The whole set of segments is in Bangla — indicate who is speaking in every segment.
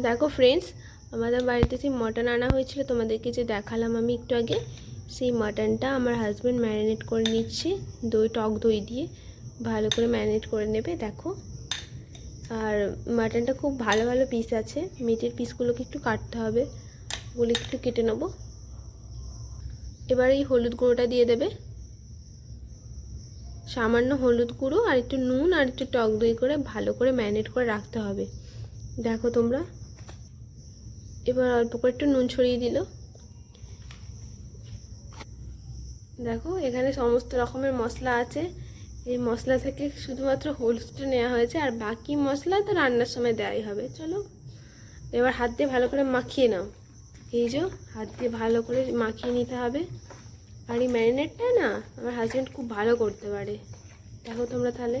Speaker 1: দেখো ফ্রেন্ডস আমাদের বাড়িতে সেই মটন আনা হয়েছিল, তোমাদেরকে যে দেখালাম আমি একটু আগে, সেই মাটনটা আমার হাজব্যান্ড ম্যারিনেট করে নিচ্ছে, দই, টক দই দিয়ে। ভালো করে ম্যারিনেট করে নেবে, দেখো। আর মাটনটা খুব ভালো ভালো পিস আছে মিটের পিসগুলোকে একটু কাটতে হবে, ওগুলো একটু কেটে নেব। এবার এই হলুদ গুঁড়োটা দিয়ে দেবে। সামান্য হলুদ গুঁড়ো আর একটু নুন আর একটু টক দই করে ভালো করে ম্যারিনেট করে রাখতে হবে। দেখো তোমরা এবার অল্প করে একটু নুন ছড়িয়ে দিল। দেখো, এখানে সমস্ত রকমের মশলা আছে। এই মশলা থেকে শুধুমাত্র হলুদটা নেওয়া হয়েছে, আর বাকি মশলা তো রান্নার সময় দেওয়াই হবে। চলো, এবার হাত দিয়ে ভালো করে মাখিয়ে নাও। এই যে, হাত দিয়ে ভালো করে মাখিয়ে নিতে হবে। আর এই ম্যারিনেটটা না, আমার হাজব্যান্ড খুব ভালো করতে পারে। দেখো তোমরা তাহলে।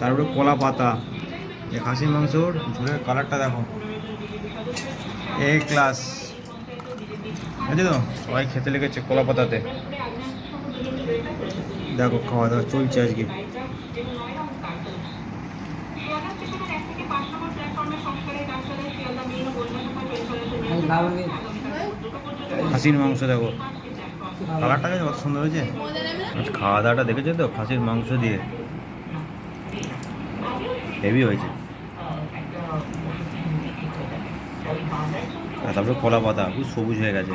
Speaker 2: তারপরে কলা পাতা এই খাসির মাংসর ঝোলের কালারটা দেখো। এ ক্লাস আছে তো সবাই খেতে লেগেছে কলা পাতাতে। দেখো খাওয়া দাওয়া চলছে আজকে। খাসির মাংস দেখো। কালারটা কিন্তু কত সুন্দর হয়েছে। খাওয়া দাওয়াটা দেখেছ তো? খাসির মাংস দিয়ে। হেভি হয়েছে। আর তারপরে কলা পাতা খুব সবুজ হয়ে গেছে।